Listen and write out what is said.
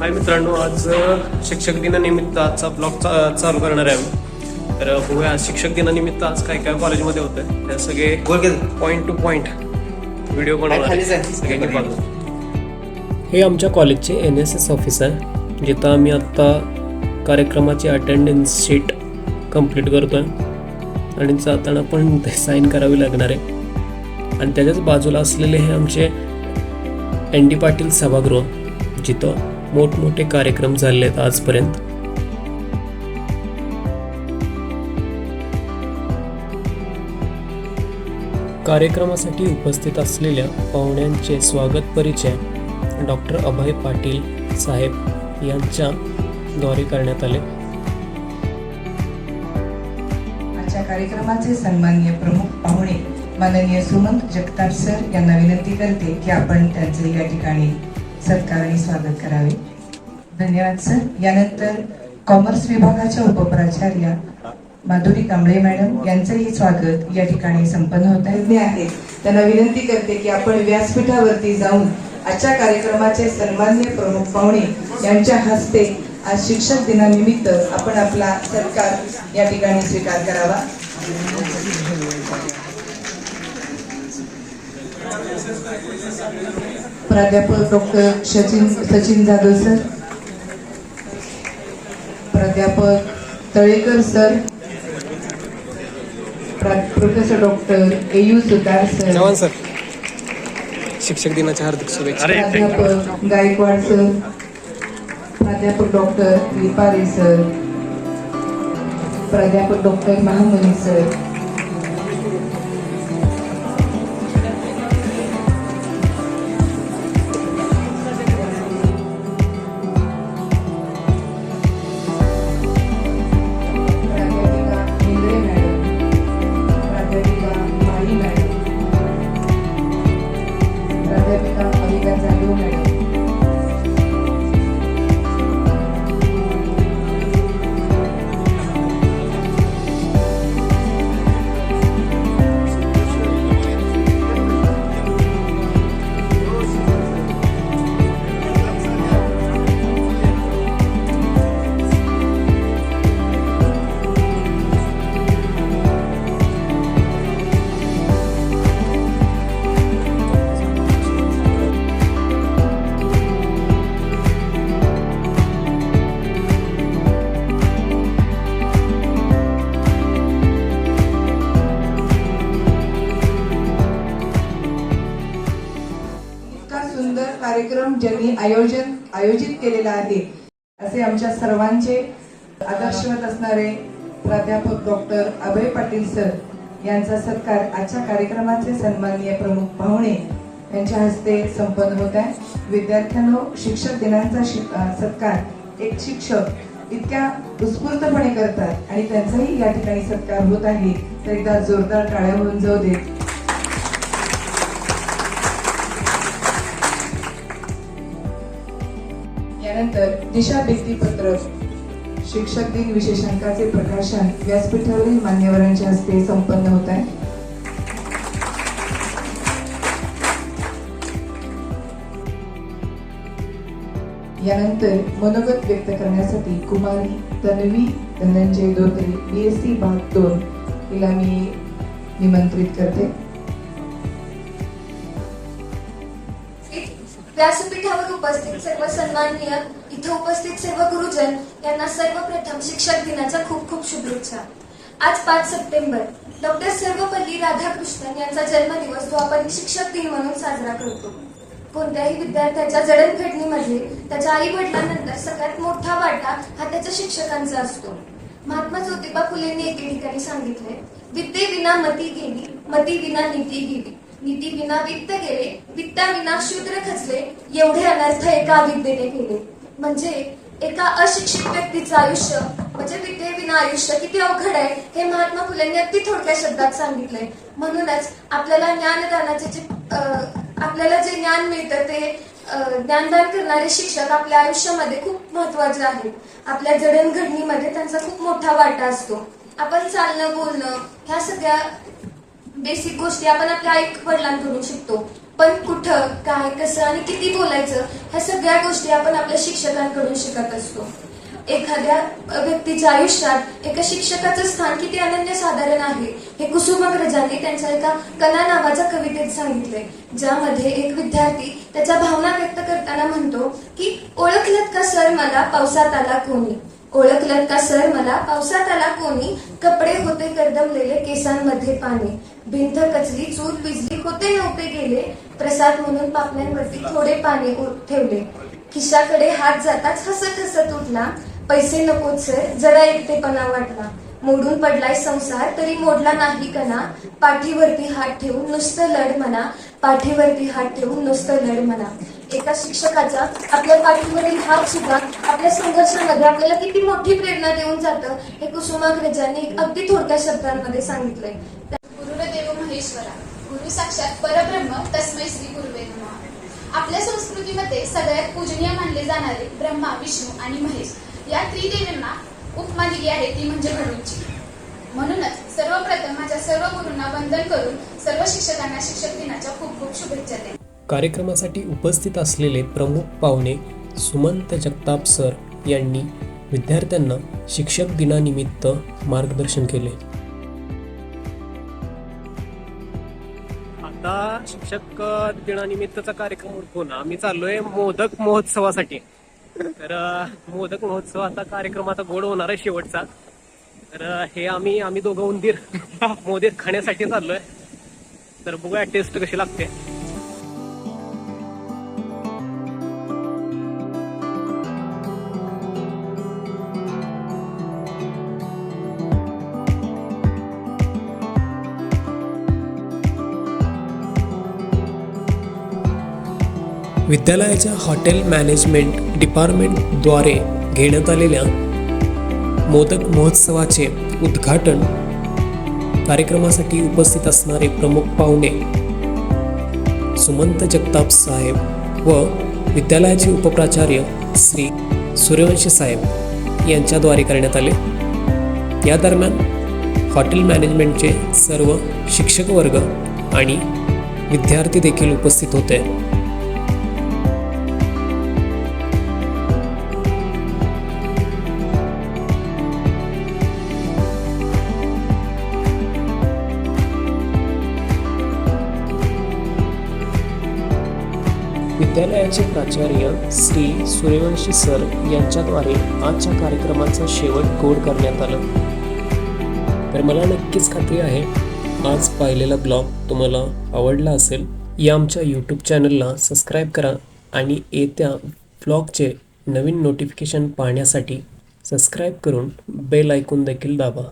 हाय मित्रांनो आज शिक्षक दिनानिमित्त आजचा ब्लॉग चालू करणार आहे आम्ही. तर बघूया आज शिक्षक दिनानिमित्त आज काय काय कॉलेजमध्ये होतं त्या सगळे पॉईंट टू पॉईंट व्हिडिओ बनवणार खालीच आहे. आहे. सगळ्यांनी पाहतो हे आमच्या कॉलेजचे एन एस एस ऑफिस आहे जिथं आम्ही आत्ता कार्यक्रमाची अटेंडन्स शीट कंप्लीट करतोय. आणि जाताना पण ते साईन करावी लागणार आहे. आणि त्याच्याच बाजूला असलेले हे आमचे एन डी पाटील सभागृह जिथं मोठमोठे कार्यक्रम झाले आहेत आजपर्यंत. कार्यक्रमासाठी उपस्थित असलेल्या पाहुण्यांचे स्वागत परिचय डॉक्टर अभय पाटील साहेब यांच्या द्वारे करण्यात आले. आजच्या कार्यक्रमाचे सन्माननीय प्रमुख पाहुणे माननीय सुमंत जगताप सर यांना विनंती करते की आपण त्यांचे या ठिकाणी सत्कार स्वागत करावे. धन्यवाद सर. यानंतर कॉमर्स विभागाच्या उपप्राचार्या माधुरी कांबळे मॅडम यांचंही स्वागत या ठिकाणी संपन्न होत आहे. त्यांना विनंती करते की आपण व्यासपीठावरती जाऊन आजच्या कार्यक्रमाचे सन्मान्य प्रमुख पाहुणे यांच्या हस्ते आज शिक्षक दिनानिमित्त आपण आपला सत्कार या ठिकाणी स्वीकार करावा. प्राध्यापक डॉक्टर सचिन सचिन जाधव सर. प्राध्यापक तळेकर सर. प्रा- professor doctor A U Sutar sir. Sir. शिक्षक दिनाच्या हार्दिक शुभेच्छा. प्राध्यापक गायकवाड सर. प्राध्यापक डॉक्टर लिपारे सर. प्राध्यापक डॉक्टर महामुनी सर. कार्यक्रम ज्यांनी आयोजन आयोजित केलेला आहे असे आमच्या सर्वांचे आदर्शवत असणारे प्राध्यापक डॉक्टर अभय पाटील सर यांचा सत्कार आजच्या कार्यक्रमाचे सन्माननीय प्रमुख पाहुणे यांच्या हस्ते संपन्न होत आहे. विद्यार्थ्यांनो शिक्षक दिनांचा सत्कार एक शिक्षक इतक्या उत्स्फूर्तपणे करतात आणि त्यांचाही या ठिकाणी सत्कार होत आहे. तर एकदा जोरदार टाळ्या होऊन जाऊ देत. त्यानंतर दिशा भित्तीपत्र शिक्षक दिन विशेषांकाचे प्रकाशन व्यासपीठावरील मान्यवरांच्या हस्ते संपन्न होत आहे. यानंतर मनोगत व्यक्त करण्यासाठी कुमारी Tanvi Dhananjay Dhotre B S C भाग दोन हिला मी निमंत्रित करते. व्यासपीठावर उपस्थित सर्व सन्माननीय इथे उपस्थित सर्व गुरुजन यांना सर्वप्रथम शिक्षक दिनाच्या खूप खूप शुभेच्छा. आज पाच सप्टेंबर डॉक्टर सर्वपल्ली राधाकृष्णन यांचा जन्मदिवस तो आपण शिक्षक दिन म्हणून साजरा करतो. कोणत्याही विद्यार्थ्याच्या जडणघडणीमध्ये त्याच्या आई वडिलांनंतर सगळ्यात मोठा वाटा हा त्याच्या शिक्षकांचा असतो. महात्मा ज्योतिबा फुलेंनी एके ठिकाणी सांगितले विद्येविना मती गेली मती विना नीती गेली नीती विना वित्त गेले वित्ता विना शूद्र खचले एवढे अनर्थ एका विद्येने केले. म्हणजे एका अशिक्षित व्यक्तीचं आयुष्य म्हणजे विद्येविना आयुष्य किती अवघड आहे हे महात्मा फुलेंनी अगदी थोडक्या शब्दात सांगितलंय. म्हणूनच आपल्याला ज्ञानदानाचे जे अं, आपल्याला जे ज्ञान मिळतं ते अं, ज्ञानदान करणारे शिक्षक आपल्या आयुष्यामध्ये खूप महत्त्वाचे आहेत. आपल्या जडणघडणीमध्ये त्यांचा खूप मोठा वाटा असतो. आपण चालणं बोलणं ह्या सगळ्या बेसिक गोष्टी आपण आपल्या आई वडिलांकडून शिकतो. पण कुठं काय कसं आणि किती बोलायचं ह्या सगळ्या गोष्टी आपण आपल्या शिक्षकांकडून शिकत असतो. एखाद्या व्यक्तीच्या आयुष्यात एका शिक्षकाचं स्थान किती अनन्यसाधारण आहे हे कुसुमाग्रजांनी त्यांच्या एका कला नावाच्या कवितेत सांगितले ज्यामध्ये एक विद्यार्थी त्याच्या भावना व्यक्त करताना म्हणतो की ओळखलत का सर मला पावसात आला कोणी? ओळखलत का सर मला पावसात आला कोणी? कपडे होते करदमलेले केसांमध्ये पाणी. भिंत कचली चूल पिजली होते नव्हते गेले. प्रसाद म्हणून पापण्यांवरती थोडे पाणी ठेवले. खिशाकडे हात जाताच हसत हसत उठला. पैसे नकोच सर. जरा एकटेपणा वाटला. मोडून पडलाय संसार तरी मोडला नाही कणा. पाठीवरती हात ठेवून नुसतं लढ म्हणा. पाठीवरती हात ठेवून नुसतं लढ म्हणा. एका शिक्षकाचा आपल्या पाठीवरील हात सुद्धा आपल्या संघर्षामध्ये आपल्याला किती मोठी प्रेरणा देऊन जातं हे कुसुमाग्रजांनी अगदी थोडक्या शब्दांमध्ये सांगितलंय. गुरुदेव गुरु साक्षात परब्रह्म तस्मै श्री गुरुवे नमः. आपल्या संस्कृतीमध्ये सगळ्यात पूजनीय मानले जाणारे ब्रह्मा विष्णू आणि महेश या त्रिदेवींना उपमा दिली आहे ती म्हणजे गुरूंची म्हणूनच सर्वप्रथम माझ्या सर्व गुरूंना वंदन करून सर्व शिक्षकांना शिक्षक दिनाच्या खूप खूप शुभेच्छा देते. कार्यक्रमासाठी उपस्थित असलेले प्रमुख पाहुणे सुमंत जगताप सर यांनी विद्यार्थ्यांना शिक्षक दिनानिमित्त मार्गदर्शन केले. शिक्षक दिनानिमित्तचा कार्यक्रम उरकून आम्ही चाललोय मोदक महोत्सवासाठी. तर मोदक महोत्सवाचा कार्यक्रम आता गोड होणार आहे शेवटचा. तर हे आम्ही आम्ही दोघं उंदीर मोदक खाण्यासाठी चाललोय. तर बघूया टेस्ट कशी लागते. विद्यालयाच्या हॉटेल मॅनेजमेंट डिपार्टमेंटद्वारे घेण्यात आलेल्या मोदक महोत्सवाचे उद्घाटन कार्यक्रमासाठी उपस्थित असणारे प्रमुख पाहुणे सुमंत जगताप साहेब व विद्यालयाचे उपप्राचार्य श्री सूर्यवंशी साहेब यांच्याद्वारे करण्यात आले. या दरम्यान हॉटेल मॅनेजमेंटचे सर्व शिक्षक वर्ग आणि विद्यार्थी देखील उपस्थित होते. विद्यालयाचे प्राचार्य श्री सूर्यवंशी सर यांच्याद्वारे आजच्या कार्यक्रमाचा शेवट गोड करण्यात आलं. तर मला नक्कीच खात्री आहे आज पाहिलेला ब्लॉग तुम्हाला आवडला असेल या आमच्या यूट्यूब चॅनलला सबस्क्राईब करा आणि येत्या ब्लॉगचे नवीन नोटिफिकेशन पाहण्यासाठी सबस्क्राईब करून बेल ऐकून देखील दाबा.